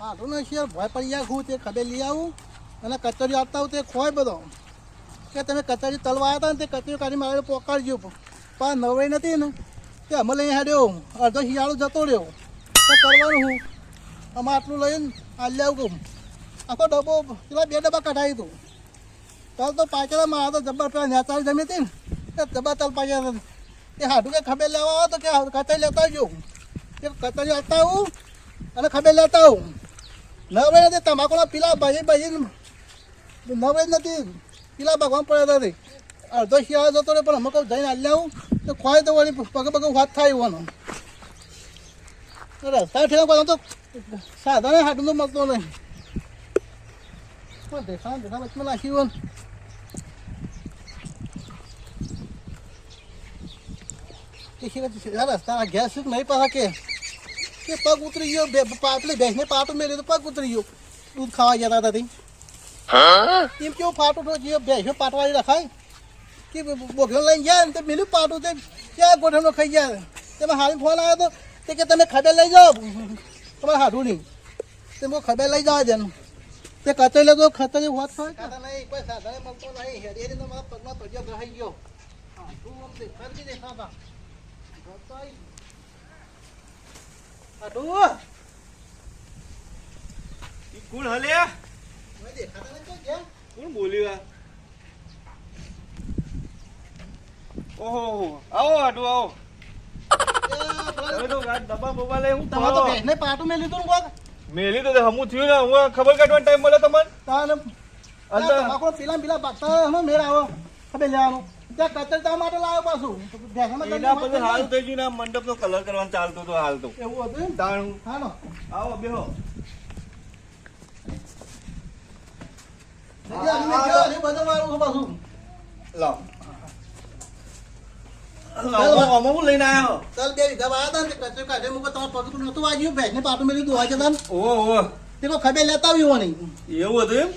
આટલું ને શેર, ભય પડી હું તે ખબર લઈ આવું અને કચરી આપતા આવું તે ખોય બધો. કે તમે કચરી તલવા આવ્યા હતા ને તે કચરી કાઢી મારે પોકાડજો પણ નવરાઈ નથી ને, તે અમે લઈ હેડ્યો અડધો શિયાળો જતો રહ્યો. તો કરવાનું હું? અમે આટલું લઈને આલી આવું કહું. આખો ડબ્બો, પેલા બે ડબ્બા કઢાવી તું તલ તો પાછળ મારા તો જબ્બર પેલા નેતાળી જમી હતી ને જબ્બર તલ પાછળ એ હાડું કે ખબર લેવા આવો તો કે કચરી લેતા આવજો. કે કચરી આપતા આવું અને ખબર લેતા આવું. નવરે નથી, તમાકુના પીલા ભાજી ભાજી નવરે નથી, પીલા ભાગવા પડ્યા નથી અડધો શિયાળો જતો રહે પણ અમે કહું જઈને હાલી આવું તો ખોવાય તો વળી પગ પગ વાત થાય એવાનો રસ્તા ઠેવા બધા તો સાધન હાટું તો મળતો નહીં. પણ દેખા દેખા વચમાં નાખ્યું હોય રસ્તા ગેસ નહીં પાછા કે. કે પગ ઉતરી ગયો બે પાટલી ભેંસને પાટો મેળ્યો તો પગ ઉતરી ગયો દૂધ ખાવા જતા હતા તે. એમ કેવું પાટું તો જે ભેંસો પાટવાળી રખાય કે બોઘલો લઈને ગયા ને તે મેલું પાટું તે ક્યાં ગોઠવણો ખાઈ ગયા તેમાં હારી ફોન આવ્યો તો તે કે તમે ખબર લઈ જાઓ તમારે હાડું નહીં તે બહુ ખબર લઈ જવા જેનું તે કચરી લેતો ખતરી હોત થાય નહીં કોઈ સાધારણ મળતો નહીં હેડી મારા પગમાં તોડ્યો ગ્રહાઈ ગયો હા તું આમ દેખાતા ઈ કોણ હલે? કોણ બોલ્યું આ? ઓહો આવો આટુ આવો. મેલી તો હમું થયું ને હું ખબર કાઢવાનો ટાઈમ મળે તમને? તાને પેલા પેલા બાગતા મેળ આવો. ખબર લેવાનું ત્યાં કચર માટે લાવ્યો પાછું. એના પછી હાલ થઈ ગયું ને આ મંડપનો કલર કરવાનો ચાલતો તો હાલ તો. એવું હતું એમ? તાણું હા નો આવો બેહો. એટલે અમે ગયો, એ બધું મારું પાછું. લાવ. લાવો આમાં હું લઈને આવ્યો ચાલ બે વીઘા વાયા હતા ને કચરો કાઢે મૂકો તમારે પગ નહોતું વાગ્યું. ભેંસને પાટું મેં લીધું હોય છે તાન ઓહો ઓહો. તે ખબર લેતા આવ્યું નહીં. એવું હતું એમ?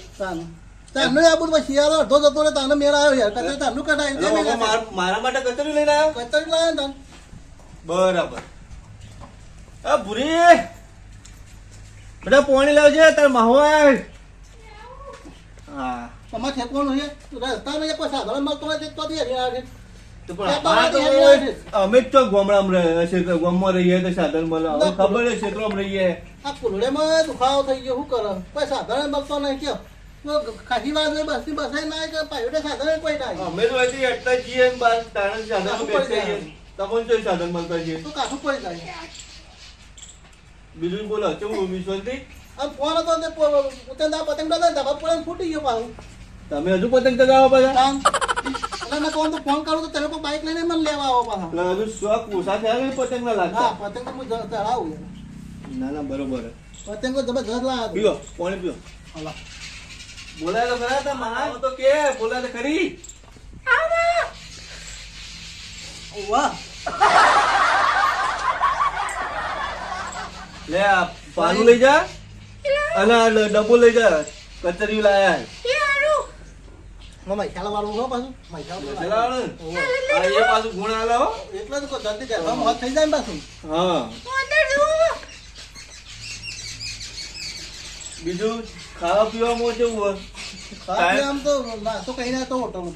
તાન આ બધું શિયાળો અડધો જતો રહે તાનો મેળ આવ્યો યાર. કચરો તાનું કઢાયું માર- માટે કચરી લઈને આવ્યો? કચરો લાવ્યો તાન બરાબર. આ ભૂરી! બધા પાણી લાવજે તાર માહો હા. તમારે ઠેકવાનું છે. સાધારણ મળતો નથી તો બી હરી આવે છે. અમે તો ગામડામાં છે ગામમાં રહીએ તો સાધન મળે. ખબર છે ક્ષેત્રમાં રહીએ. આ કુલડેમાં દુખાવો થઈ ગયો શું કરો કોઈ સાધારણ મળતો નહીં કયો? ખાસી વાત બસથી બસે ના કે સાધારણ કોઈ ના અમે તો અહીંથી અટતા જઈએ ને બાર તારણ સાધન સાધન મળતા જઈએ? તો કાઠું પડી જાય. બીજું બોલો કેવું આમ ફોન હતો પતંગ દાદા ધબા પડે ફૂટી ગયો પાછું. તમે હજુ પતંગ ચગાવો પાછા? એટલે મેં કહું તો ફોન કરું તો તમે કોઈ બાઈક લઈને મને લેવા આવો પાછા. એટલે હજુ શોખ ઓછા થયા પતંગ ના હા લાગતા પતંગ તો હું ચડાવું. ના ના બરોબર પતંગ જબરજસ્ત લાવ્યો પીઓ પાણી પીઓ. હલા. બોલાય તો ખરા તા તો કે બોલાય તો ખરી. વાહ લે આ પાનું લઈ જા. અને ડબ્બો લઈ જા. કચરી લાયા મૈસાલા વાળું હો પાછું. મૈસાલા ચલાવો એ પાછું ગુણ આલે હો. એટલે જ કોઈ જલ્દી ઘરમાં મોત થઈ જાય ને પાછું. હા. બીજું? ખાવા પીવામાં કેવું હોય. આમ તો નાસ્તો કઈ ના તો હોટલ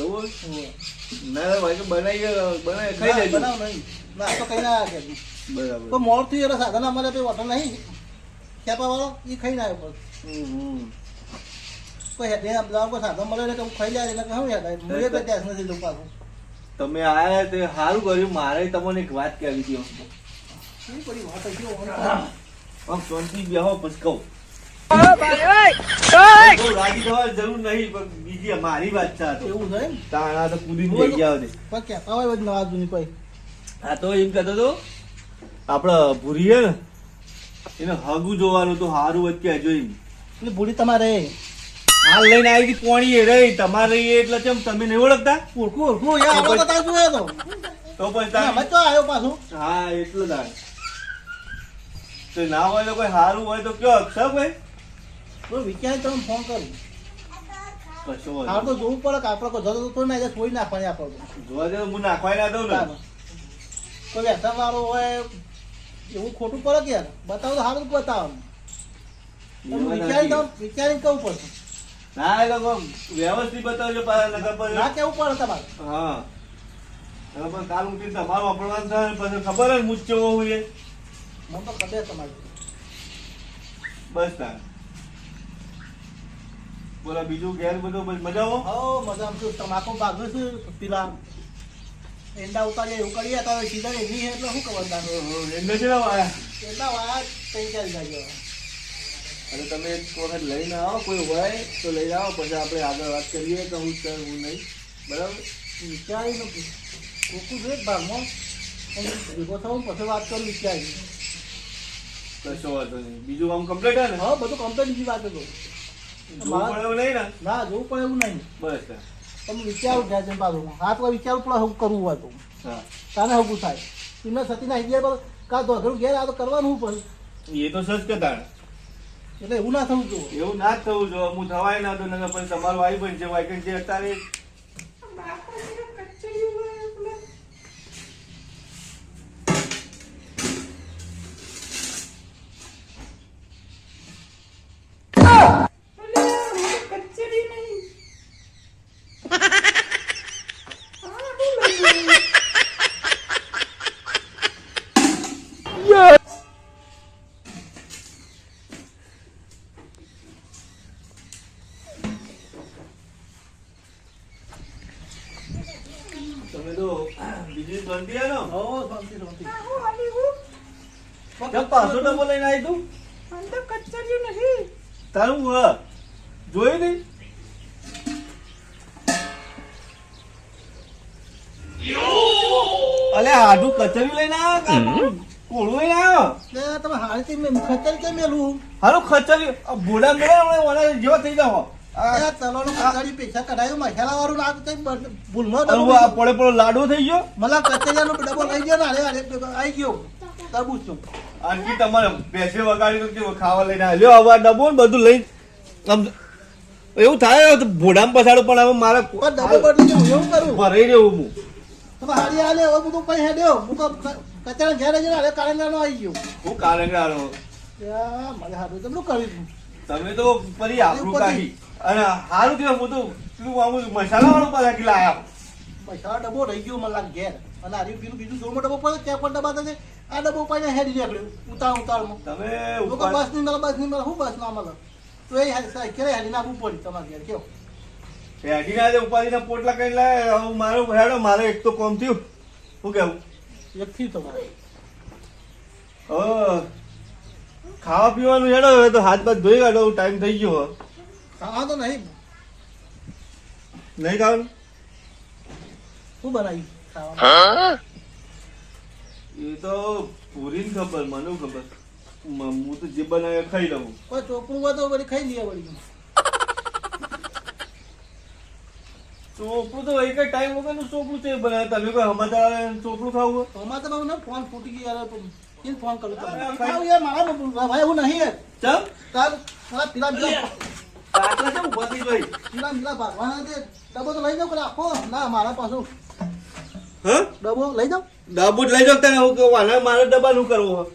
એવું ના ભાઈ બનાવી બનાવી ખાઈ લેજો. બનાવ નહીં. નાસ્તો કઈ ના આવે બરાબર. તો મોરથી એટલે સાધન અમારે પે હોટલ નહીં. ખેપા વાળો એ ખાઈ ના આવ્યો. કોઈ હેઠે આમ જાવ કોઈ સાધન મળે એટલે ખાઈ જાય એટલે હું યાર મુજે તો કોઈ નથી લઉં પાછું. તમે આયા તે સારું કર્યું મારે તમને એક વાત કહેવી હતી. શું બધી વાત? હતી હો. આમ શાંતિ બેહો પછી કહું. બહુ રાજી જરૂર નહીં પણ બીજી મારી વાત છે એવું છે તાણા તો કૂદીને જઈ ગયા છે પણ કહેતા હોય બધી નવા જૂની કોઈ. આ તો એમ કહેતો તો આપડે ભૂરી ને એને હગું જોવાનું તો હારું વચ્ચે જોઈ. એટલે ભૂલી તમારે. હાલ લઈને આવી હતી કોણી એ રહી તમારે રહી એટલે કેમ તમે નહીં ઓળખતા? ઓળખું ઓળખું યાર તો તો. તો પછી તો આવ્યો પાછું. હા એટલું જ તો ના હોય તો કોઈ સારું હોય તો કયો અક્ષર ભાઈ? તો વિચાર તમે ફોન કરું. કશો હાલ તો જોવું પડે કે આપણે કોઈ જતો તો ના જાય છોડી નાખવાની આપણે જોવા જઈએ હું નાખવાય ના દઉં ને. કોઈ વ્યસન વાળો હોય એવું ખોટું પડે કે યાર? બતાવો તો સારું જ બતાવો તમે વિચારી દો વિચારીને કહું પડશે? ના એ લોકો વ્યવસ્થિત બતાવજો ના કેવું પડે તમારે? હા. પણ કાલ ઉઠીને તમારું વાપરવાનું થાય પછી ખબર જ કેવો હોય એ. મને તો ખબર તમારી. બસ તાર. બોલો બીજું ઘેર બધું મજા આવો હો મજા છું. તમાકુ ભાગું છું પેલા? એંડા ઉતારી એવું કરીએ તો હવે સીધા એની એટલે શું ખબર એમને છે વાયા. એટલા વાયા ત્રણ ચાર જાય અને તમે એક વખત લઈને આવો કોઈ હોય તો લઈ આવો પછી આપણે આગળ વાત કરીએ કે હું છે હું નહીં. બરાબર? વિચારીને કોકું જોઈએ ભાગમાં. ભેગો થવું પછી વાત કરું વિચારી કશો વાંધો નહીં. બીજું આમ કમ્પ્લીટ હે ને? હા બધું કમ્પ્લીટ બીજી વાત હતો ને. ના જોવું પડે એવું નહીં. બસ તાર. તમે વિચારું ગયા છે પાછું. હા તો વિચારવું પડે હું કરવું હોય તો. તાને હગું થાય? એમને સતીના આઈડિયા પર કાં તો અઘરું ઘેર આ તો કરવાનું પડે એ તો સચ કે તાણ એટલે એવું ના થવું જોઈએ. એવું ના જ થવું જો હું થવાય ના તો તમારું આવી બનશે વાયકન જે અત્યારે તમે તો બીજી શાંતિ હે ને હો શાંતિ શાંતિ કેમ પાછો ડબ્બો લઈને આવી તું? તારું હ. જોયું નહીં? અલે હાડું કચરી લઈને આવ્યો કોળું લઈને આવ્યો તમે મેં ખતર કેમ મેલું? હારું ખચરી ભોડા મેળે જેવા થઈ જાવ લાડુ થઈ ગયો? મલા કચરિયાનો ડબો લઈ ગયો ને અરે અરે આવી ગયો. તરબૂચ છું. આનકી તમારે પેસે વગાડી તો કે ખાવા લઈને આવ્યો? હવે આ ડબ્બો ને બધું લઈ આમ એવું થાય તો ભોડામ પછાડો પણ હવે મારે પણ ડબ્બો બદલી જવું એવું કરું? ભરાઈ રહ્યું હું. તમે હારી હાલે હવે બધું કઈ હેડ્યો હું. તો કચરા ઘેર જઈને અરે કારંગાનો આવી ગયો. હું કારંગાળો યા, મારે હારું તો બધું કર્યું તમે તો ફરી આબરૂ કાઢી. અને હારું કે હું તો પેલું મસાલા વાળું પાછા કિલા આયા મસાલા ડબ્બો રહી ગયો મને લાગે ઘેર. અને આરી પેલું બીજું જોરમાં ડબ્બો પડે ત્યાં પણ ડબ્બા થશે આ ડબ્બો પાછા હેડી નીકળ્યો ઉતાર ઉતારમાં તમે લોકો બસની મળે બસની મળે શું બસ ના મળે? તો એ ક્યારે હારી નાખવું પડી તમારે ઘેર કેવો? હેડીના જે ઉપાધિના પોટલા કઈ લાય હવે મારો હેડો મારે એક તો કોમ થયું. શું કેવું? એકથી તમારે. હવે ખાવા પીવાનું હેડો હવે તો હાથ બાથ ધોઈ કાઢો ટાઈમ થઈ ગયો. હા. તો નહીં. નહીં ખાવાનું? શું બનાવી ખાવાનું. એ તો પૂરીને ખબર મને ખબર? હું તો જે બનાવે ખાઈ લઉં. કોઈ ચોપડું હોય તો વળી ખાઈ લઈએ વળી ચોપડું તો એક ટાઈમ વગરનું ચોપડું છે બનાવે તમે કોઈ સમાચાર ચોપડું ખાવું હમા તો તો મને ફોન ફૂટી ગયો યાર ફોન કરું યાર મારા ભાઈ એવું નહીં યાર. ચમ? તાર મારા પીલા પીલા ઊભા થઈ પીલા પીલા ભાગવાના છે. ડબ્બો તો લઈ કે ના મારા પાછું હા? ડબો લઈ જાઓ. ડબો જ લઈ જાવ તને હું કહું વાના મારે ડબ્બા નું કરવું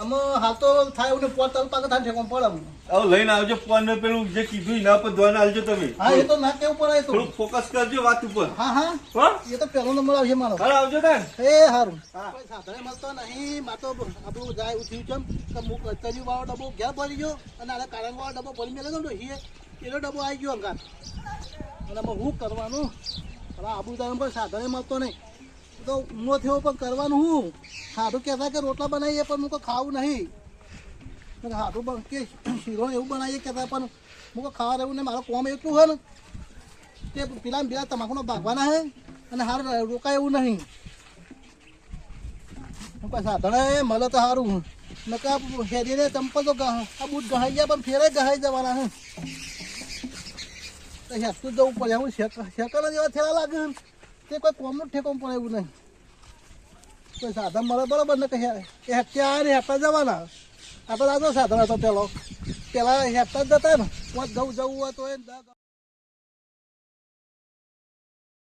આમાં હાલ તો થાય એવું પોત તલ પાક થાય ઠેકો પડે આવ લઈને આવજો ફોન ને પેલું જે કીધું એના પર ધ્યાન આવજો તમે. હા એ તો ના કેવું પડે તો. થોડું ફોકસ કરજો વાત ઉપર. હા હા. હો? એ તો પહેલો નંબર આવશે મારો. હા આવજો તાન. એ હારું. કોઈ સાધને મળતો નહીં. માતો તો આપણું જાય થયું છે કે મુક કચેરી વાળો ડબ્બો ઘેર ભરી ગયો. અને આને કારણ વાળો ડબ્બો ભરી મેલે ગયો એ એનો ડબ્બો આવી ગયો અંગાત અને હું કરવાનું? આબુ જાય પણ સાધને મળતો નહીં. તો ઊંઘો થયો પણ કરવાનું હું? સાધુ કહેતા કે રોટલા બનાવીએ પણ હું ખાવું નહીં. સાધુ પણ કે શીરો એવું બનાવીએ કહેતા પણ હું ખાવા રહ્યું નહીં મારો કોમ એટલું હોય ને તે પેલા ને પેલા તમાકુનો ભાગવાના હે અને હાર રોકાય એવું નહીં. હું સાધને મળે તો સારું નકા શેરીને ચંપલ તો આ બૂટ ગહાઈ ગયા, પણ ફેરે ગહાઈ જવાના હે. તો હેઠતું જવું પડે, હું શેકલ જેવા થયા લાગે. તે કોઈ કોમનું ઠેકો પડે એવું નહીં. કોઈ સાધન મળે, બરાબર, ને કહે એ ને હેઠતા જવાના. આપણે આગળ સાધન હતો પેલો. પેલા હેપતા જ જતા ને પાંચ ઘઉં જવું હોય તો એ